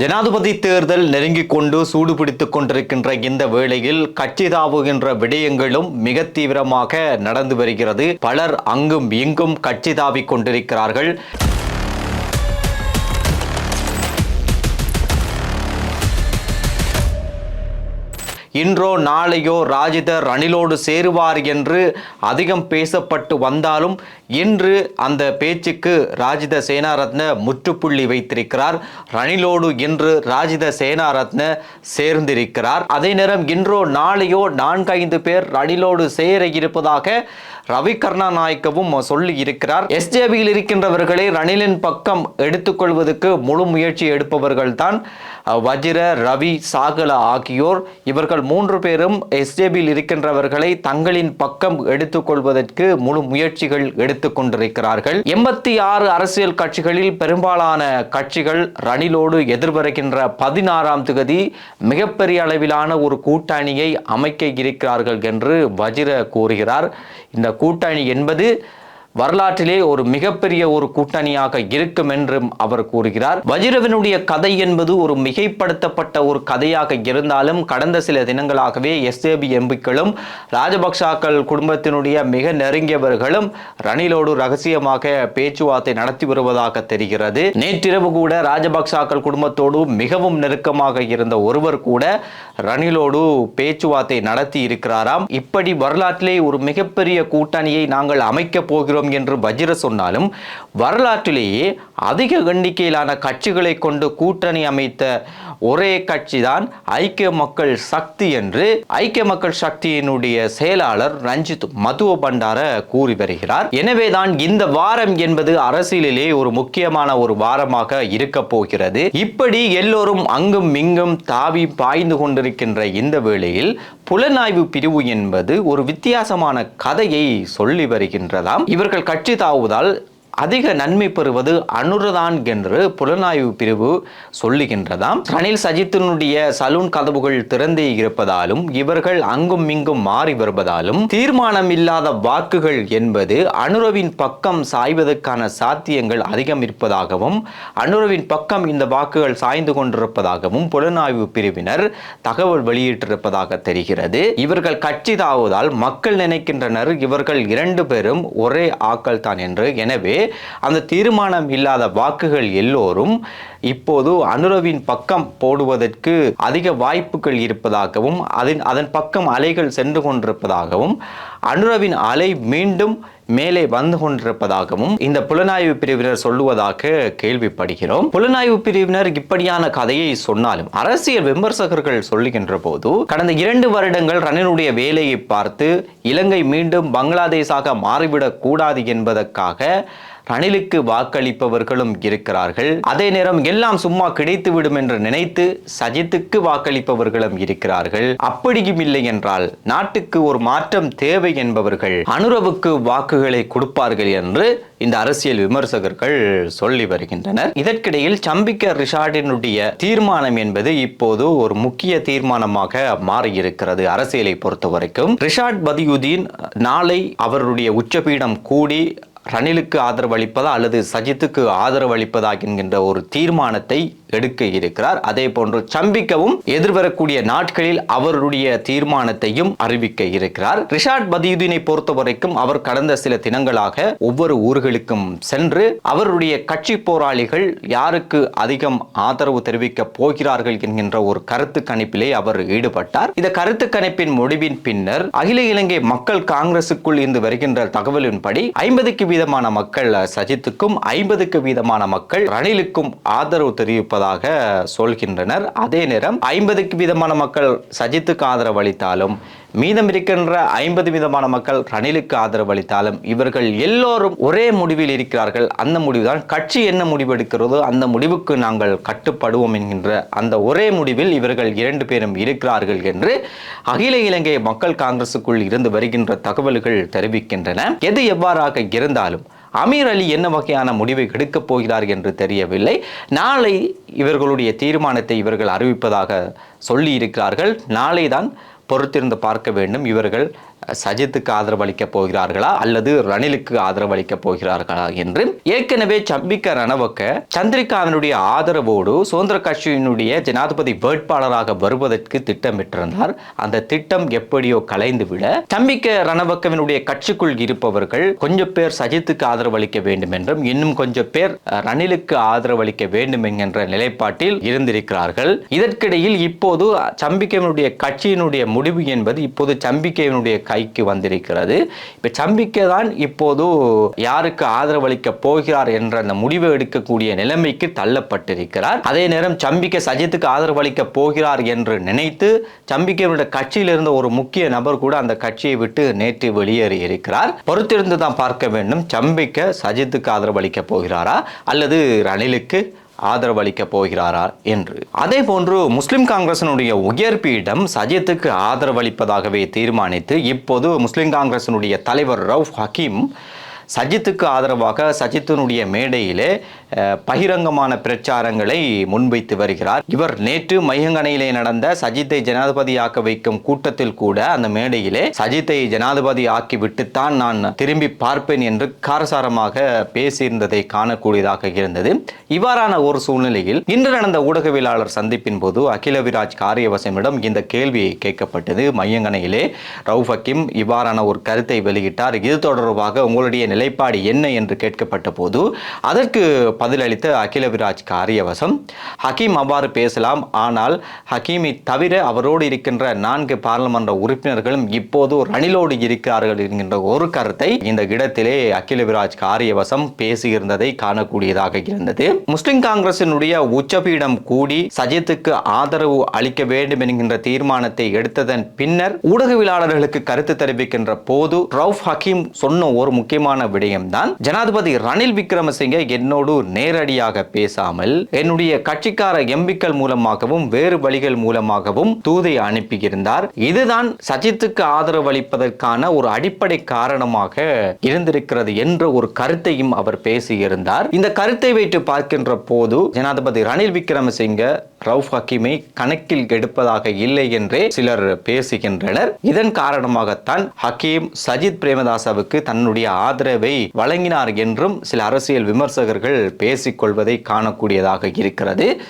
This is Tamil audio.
ஜனாதிபதி தேர்தல் நெருங்கிக் கொண்டு சூடுபிடித்துக் கொண்டிருக்கின்ற இந்த வேளையில் கட்சி தாவுகின்ற விடயங்களும் மிக தீவிரமாக நடந்து வருகிறது. பலர் அங்கும் இங்கும் கட்சி தாவிக் கொண்டிருக்கிறார்கள். இன்றோ நாளையோ ராஜித ரணிலோடு சேருவார் என்று அதிகம் பேசப்பட்டு வந்தாலும் இன்று அந்த பேச்சுக்கு ராஜித சேனாரத்ன முற்றுப்புள்ளி வைத்திருக்கிறார். ரணிலோடு இன்று ராஜித சேனாரத்ன சேர்ந்திருக்கிறார். அதே நேரம் இன்றோ நாளையோ நான்கைந்து பேர் ரணிலோடு சேர இருப்பதாக ரவி கருணாநாயக்கவும் சொல்லி இருக்கிறார். எஸ்ஜேபியில் இருக்கின்றவர்களை ரணிலின் பக்கம் எடுத்துக்கொள்வதற்கு முழு முயற்சி எடுப்பவர்கள் தான் வஜிர ரவி சாகல ஆகியோர். இவர்கள் மூன்று பேரும் எஸ்ஜேபியில் இருக்கின்றவர்களை தங்களின் பக்கம் எடுத்துக்கொள்வதற்கு முழு முயற்சிகள் எடுத்துக்கொண்டிருக்கிறார்கள் எண்பத்தி ஆறு அரசியல் கட்சிகளில் பெரும்பாலான கட்சிகள் ரணிலோடு எதிர்வருகின்ற பதினாறாம் தேதி மிகப்பெரிய அளவிலான ஒரு கூட்டணியை அமைக்க இருக்கிறார்கள் என்று வஜிர கூறுகிறார். இந்த கூட்டணி என்பது வரலாற்றிலே ஒரு மிகப்பெரிய ஒரு கூட்டணியாக இருக்கும் என்றும் அவர் கூறுகிறார். வஜிரவனுடைய கதை என்பது ஒரு மிகைப்படுத்தப்பட்ட ஒரு கதையாக இருந்தாலும் கடந்த சில தினங்களாகவே எஸ்ஏபி எம்பிக்களும் ராஜபக்சாக்கள் குடும்பத்தினுடைய மிக நெருங்கியவர்களும் ரணிலோடு ரகசியமாக பேச்சுவார்த்தை நடத்தி வருவதாக தெரிகிறது. நேற்றிரவு கூட ராஜபக்சாக்கள் குடும்பத்தோடு மிகவும் நெருக்கமாக இருந்த ஒருவர் கூட ரணிலோடு பேச்சுவார்த்தை நடத்தி இருக்கிறாராம். இப்படி வரலாற்றிலே ஒரு மிகப்பெரிய கூட்டணியை நாங்கள் அமைக்கப் போகிறோம் என்று வஜிர சொன்னாலும் வரலாற்றிலேயே அதிக எண்ணிக்கையிலான கட்சிகளை கொண்டு கூட்டணி அமைத்த ஒரே கட்சி தான் ஐக்கிய மக்கள் சக்தி என்று ஐக்கிய மக்கள் சக்தியினுடைய செயலாளர் ரஞ்சித் மதுவ பண்டார கூறி வருகிறார். எனவேதான் இந்த வாரம் என்பது அரசியலிலே ஒரு முக்கியமான ஒரு வாரமாக இருக்க போகிறது. இப்படி எல்லோரும் அங்கும் இங்கும் தாவி பாய்ந்து கொண்டிருக்கின்ற இந்த வேளையில் புலனாய்வு பிரிவு என்பது ஒரு வித்தியாசமான கதையை சொல்லி வருகின்றதாம். இவர்கள் கட்சி தாவுவதால் அதிக நன்மை பெறுவது அனுரதான் என்று புலனாய்வு பிரிவு சொல்லுகின்றதாம். ரணில் சஜித்தினுடைய சலூன் கதவுகள் திறந்தே இருப்பதாலும் இவர்கள் அங்கும் இங்கும் மாறி வருவதாலும் தீர்மானம் இல்லாத வாக்குகள் என்பது அனுரவின் பக்கம் சாய்வதற்கான சாத்தியங்கள் அதிகம் இருப்பதாகவும் அனுரவின் பக்கம் இந்த வாக்குகள் சாய்ந்து கொண்டிருப்பதாகவும் புலனாய்வு பிரிவினர் தகவல் வெளியிட்டிருப்பதாக தெரிகிறது. இவர்கள் கட்சி தாவுவதால் மக்கள் நினைக்கின்றனர் இவர்கள் இரண்டு பேரும் ஒரே ஆக்கள் தான் என்று. எனவே அந்த தீர்மானம் இல்லாத வாக்குகள் எல்லோரும் இப்போது அனுரவின் பக்கம் போடுவதற்கு அதிக வாய்ப்புகள் இருப்பதாகவும் அதன் அதன் பக்கம் அலைகள் சென்று கொண்டிருப்பதாகவும் அனுரவின் அலை மீண்டும் மேலே வந்து கொண்டிருப்பதாகவும் இந்த புலனாய்வு பிரிவினர் சொல்லுவதாக கேள்விப்படுகிறோம். புலனாய்வு பிரிவினர் இப்படியான கதையை சொன்னாலும் அரசியல் விமர்சகர்கள் சொல்லுகின்ற போது கடந்த இரண்டு வருடங்கள் ரணிலுடைய வேலையை பார்த்து இலங்கை மீண்டும் பங்களாதேஷாக மாறிவிடக் கூடாது என்பதற்காக ரணிலுக்கு வாக்களிப்பவர்களும் இருக்கிறார்கள். அதே நேரம் எல்லாம் சும்மா கிடைத்துவிடும் என்று நினைத்து சஜித்துக்கு வாக்களிப்பவர்களும் இருக்கிறார்கள். அப்படியும் இல்லை என்றால் நாட்டுக்கு ஒரு மாற்றம் தேவை என்பவர்கள் அனுரவுக்கு வாக்குகளை கொடுப்பார்கள் என்று இந்த அரசியல் விமர்சகர்கள் சொல்லி வருகின்றனர். இதற்கிடையில் சம்பிக்க ரிஷார்டினுடைய தீர்மானம் என்பது இப்போது ஒரு முக்கிய தீர்மானமாக மாறியிருக்கிறது அரசியலை பொறுத்த வரைக்கும் ரிஷாட் பதியுதீன் நாளை அவருடைய உச்சபீடம் கூடி ரணிலுக்கு ஆதரவு அளிப்பதா அல்லது சஜித்துக்கு ஆதரவு அளிப்பதா என்கின்ற ஒரு தீர்மானத்தை எடுக்க இருக்கிறார். அதே போன்று சம்பிக்கவும் எதிர்வரக்கூடிய நாட்களில் அவருடைய தீர்மானத்தையும் அறிவிக்க இருக்கிறார். ரிஷாட் பதியுதீனை பொறுத்த வரைக்கும் அவர் கடந்த சில தினங்களாக ஒவ்வொரு ஊர்களுக்கும் சென்று அவருடைய கட்சி போராளிகள் யாருக்கு அதிகம் ஆதரவு தெரிவிக்க போகிறார்கள் என்கின்ற ஒரு கருத்து கணிப்பிலே அவர் ஈடுபட்டார். இந்த கருத்து கணிப்பின் முடிவின் பின்னர் அகில இலங்கை மக்கள் காங்கிரசுக்குள் இருந்து வருகின்ற தகவலின்படி ஐம்பதுக்கு வீதமான மக்கள் சஜித்துக்கும் ஐம்பதுக்கு வீதமான மக்கள் ரணிலுக்கும் ஆதரவு தெரிவிப்பதாக சொல்கின்றனர். அதே நேரம் ஐம்பதுக்கு விதமான மக்கள் சஜித்துக்கு ஆதரவு அளித்தாலும் மீதம் இருக்கின்ற ஐம்பது விதமான மக்கள் ரணிலுக்கு ஆதரவு அளித்தாலும் இவர்கள் எல்லோரும் ஒரே முடிவில் இருக்கிறார்கள். அந்த முடிவுதான் கட்சி என்ன முடிவெடுக்கிறதோ அந்த முடிவுக்கு நாங்கள் கட்டுப்படுவோம் என்கின்ற அந்த ஒரே முடிவில் இவர்கள் இரண்டு பேரும் இருக்கிறார்கள் என்று அகில இலங்கை மக்கள் காங்கிரசுக்குள் இருந்து வருகின்ற தகவல்கள் தெரிவிக்கின்றன. எது எவ்வாறாக இருந்தாலும் அமீர் அலி என்ன வகையான முடிவை எடுக்கப் போகிறார் என்று தெரியவில்லை. நாளை இவர்களுடைய தீர்மானத்தை இவர்கள் அறிவிப்பதாக சொல்லி இருக்கிறார்கள். நாளை தான் பொறுத்திருந்து பார்க்க வேண்டும். இவர்கள் சஜித்துக்கு ஆதரவளிக்க போகிறார்களா? அல்லது ரணிலுக்கு ஆதரவளிக்க போகிறார்களா என்று. ஏற்கனவே சம்பிக்க ரணவக்க சந்திரிகாவினுடைய ஆதரவோடு சுதந்திர கட்சியினுடைய ஜனாதிபதி வேட்பாளராக வருவதற்கு திட்டமிட்டிருந்தார். அந்த திட்டம் எப்படியோ கலைந்துவிட சம்பிக்க ரணவக்கவினுடைய கட்சிக்குள் இருப்பவர்கள் கொஞ்சம் பேர் சஜித்துக்கு ஆதரவளிக்க வேண்டும் என்றும் இன்னும் கொஞ்சம் பேர் ரணிலுக்கு ஆதரவளிக்க வேண்டும் என்கின்ற நிலைப்பாட்டில் இருந்திருக்கிறார்கள். இதற்கிடையில் இப்போது சம்பிக்கவினுடைய கட்சியினுடைய முடிவு என்பது இப்போது சம்பிக்கையினுடைய கைக்கு வந்திருக்கிறது. இப்போ சம்பிக்கை தான் இப்போது யாருக்கு ஆதரவளிக்க போகிறார் என்ற அந்த முடிவை எடுக்கக்கூடிய நிலைமைக்கு தள்ளப்பட்டிருக்கிறார். அதே நேரம் சம்பிக்கை சஜித்துக்கு ஆதரவளிக்க போகிறார் என்று நினைத்து சம்பிக்கையினுடைய கட்சியில் இருந்த ஒரு முக்கிய நபர் கூட அந்த கட்சியை விட்டு நேற்று வெளியேறி இருக்கிறார். பொறுத்திருந்து தான் பார்க்க வேண்டும் சம்பிக்க சஜித்துக்கு ஆதரவளிக்க போகிறாரா அல்லது ரணிலுக்கு? ஆதரவளிக்க போகிறாரா என்று. அதே போன்று முஸ்லிம் காங்கிரசினுடைய உயர் பீடம் சஜித்துக்கு ஆதரவளிப்பதாகவே தீர்மானித்து இப்போது முஸ்லிம் காங்கிரசினுடைய தலைவர் ரவுஃப் ஹக்கீம் சஜித்துக்கு ஆதரவாக சஜித்தினுடைய மேடையிலே பகிரங்கமான பிரச்சாரங்களை முன்வைத்து வருகிறார். இவர் நேற்று மையங்கனையிலே நடந்த சஜித்தை ஜனாதிபதியாக்க வைக்கும் கூட்டத்தில் கூட அந்த மேடையிலே சஜித்தை ஜனாதிபதி ஆக்கி விட்டுத்தான் நான் திரும்பி பார்ப்பேன் என்று காரசாரமாக பேசியிருந்ததை காணக்கூடியதாக இருந்தது. இவ்வாறான ஒரு சூழ்நிலையில் இன்று நடந்த ஊடகவியலாளர் சந்திப்பின் போது அகில விராஜ் காரியவசமிடம் இந்த கேள்வி கேட்கப்பட்டது. மையங்கனையிலே ரவுஃப் ஹக்கீம் இவ்வாறான ஒரு கருத்தை வெளியிட்டார். இது தொடர்பாக உங்களுடைய நிலைப்பாடு என்ன என்று கேட்கப்பட்ட போது அதற்கு பதிலளித்த அகில விராஜ் காரியவசம். ஹக்கீம் அவ்வாறு பேசலாம். ஆனால் ஹக்கீமை தவிர அவரோடு இருக்கின்ற நான்கு பாராளுமன்ற உறுப்பினர்களும் இப்போது ரணிலோடு இருக்கிறார்கள் என்கின்ற ஒரு கருத்தை இந்த இடத்திலே அகில விராஜ் காரியவசம் பேசியிருந்ததை காணக்கூடியதாக இருந்தது. முஸ்லிம் காங்கிரசினுடைய உச்சபீடம் கூடி சஜித்துக்கு ஆதரவு அளிக்க வேண்டும் என்கின்ற தீர்மானத்தை எடுத்ததன் பின்னர் ஊடகவியலாளர்களுக்கு கருத்து தெரிவிக்கின்ற போது ரவுஃப் ஹக்கீம் சொன்ன ஒரு முக்கியமான விடயம்தான். ஜனாதிபதி ரணில் விக்ரமசிங்கே என்னோடு நேரடியாக பேசாமல் என்னுடைய கட்சிக்கார எம்பிக்கள் மூலமாகவும் வேறு வழிகள் மூலமாகவும் தூதை அனுப்பியிருந்தார். இதுதான் சஜித்துக்கு ஆதரவு அளிப்பதற்கான ஒரு அடிப்படை காரணமாக இருந்திருக்கிறது என்ற ஒரு கருத்தையும் அவர் பேசியிருந்தார். இந்த கருத்தை வைத்து பார்க்கின்ற போது ஜனாதிபதி ரணில் விக்ரமசிங்க ரவுஃப் ஹக்கீமை கணக்கில் எடுப்பதாக இல்லை என்றே சிலர் பேசுகின்றனர். இதன் காரணமாகத்தான் ஹக்கீம் சஜித் பிரேமதாசவுக்கு தன்னுடைய ஆதரவை வழங்கினார் என்றும் சில அரசியல் விமர்சகர்கள் பேசிக்கொள்வதை காணக்கூடியதாக இருக்கிறது.